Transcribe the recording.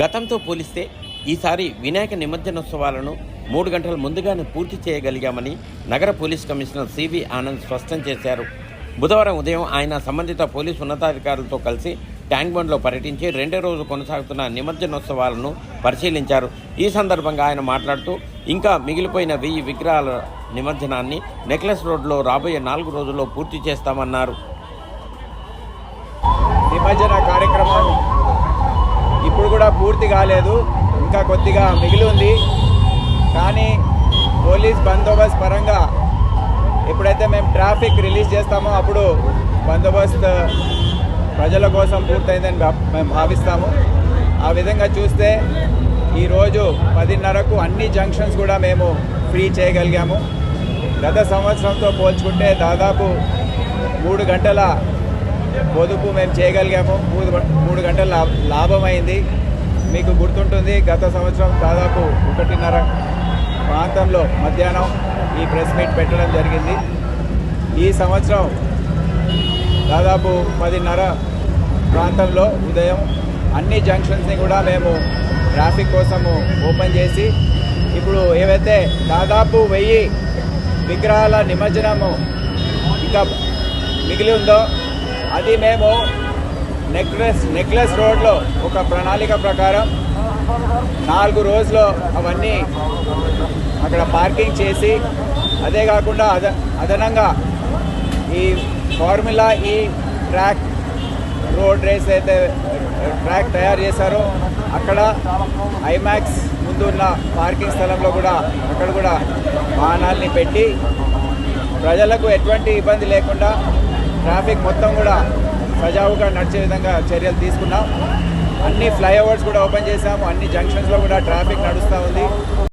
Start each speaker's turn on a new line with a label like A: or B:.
A: గతంతో పోలిస్తే ఈసారి వినాయక నిమజ్జనోత్సవాలను మూడు గంటల ముందుగానే పూర్తి చేయగలిగామని నగర పోలీస్ కమిషనర్ సివి ఆనంద్ స్పష్టం చేశారు. బుధవారం ఉదయం ఆయన సంబంధిత పోలీసు ఉన్నతాధికారులతో కలిసి ట్యాంక్ బండ్లో పర్యటించి రెండో రోజు కొనసాగుతున్న నిమజ్జనోత్సవాలను పరిశీలించారు. ఈ సందర్భంగా ఆయన మాట్లాడుతూ ఇంకా మిగిలిపోయిన వెయ్యి విగ్రహాల నిమజ్జనాన్ని నెక్లెస్ రోడ్లో రాబోయే నాలుగు రోజుల్లో పూర్తి చేస్తామన్నారు.
B: నిమజ్జన పూర్తి కాలేదు. ఇంకా కొద్దిగా మిగిలి ఉంది కానీ పోలీస్ బందోబస్తు పరంగా ఎప్పుడైతే మేము ట్రాఫిక్ రిలీజ్ చేస్తామో అప్పుడు బందోబస్తు ప్రజల కోసం పూర్తయిందని మేము భావిస్తాము. ఆ విధంగా చూస్తే ఈరోజు పదిన్నరకు అన్ని జంక్షన్స్ కూడా మేము ఫ్రీ చేయగలిగాము. గత సంవత్సరంతో పోల్చుకుంటే దాదాపు మూడు గంటల పొదుపు మేము చేయగలిగాము. మూడు మూడు గంటల లా- లాభమైంది. మీకు గుర్తుంటుంది గత సంవత్సరం దాదాపు ఒకటిన్నర ప్రాంతంలో మధ్యాహ్నం ఈ ప్రెస్ మీట్ పెట్టడం జరిగింది. ఈ సంవత్సరం దాదాపు పదిన్నర ప్రాంతంలో ఉదయం అన్ని జంక్షన్స్ని కూడా మేము ట్రాఫిక్ కోసము ఓపెన్ చేసి ఇప్పుడు ఏవైతే దాదాపు వెయ్యి విగ్రహాల నిమజ్జనము ఇంకా మిగిలి ఉందో అది మేము నెక్లెస్ నెక్లెస్ రోడ్లో ఒక ప్రణాళిక ప్రకారం నాలుగు రోజులు అవన్నీ అక్కడ పార్కింగ్ చేసి అదే కాకుండా అద అదనంగా ఈ formula E track road race అయితే ట్రాక్ తయారు చేశారో అక్కడ ఐమాక్స్ ముందున్న పార్కింగ్ స్థలంలో కూడా అక్కడ కూడా వాహనాల్ని పెట్టి ప్రజలకు ఎటువంటి ఇబ్బంది లేకుండా ట్రాఫిక్ మొత్తం కూడా సజావుగా నడిచే విధంగా చర్యలు తీసుకున్నాం. అన్ని ఫ్లైఓవర్స్ కూడా ఓపెన్ చేశాము. అన్ని జంక్షన్స్లో కూడా ట్రాఫిక్ నడుస్తూ ఉంది.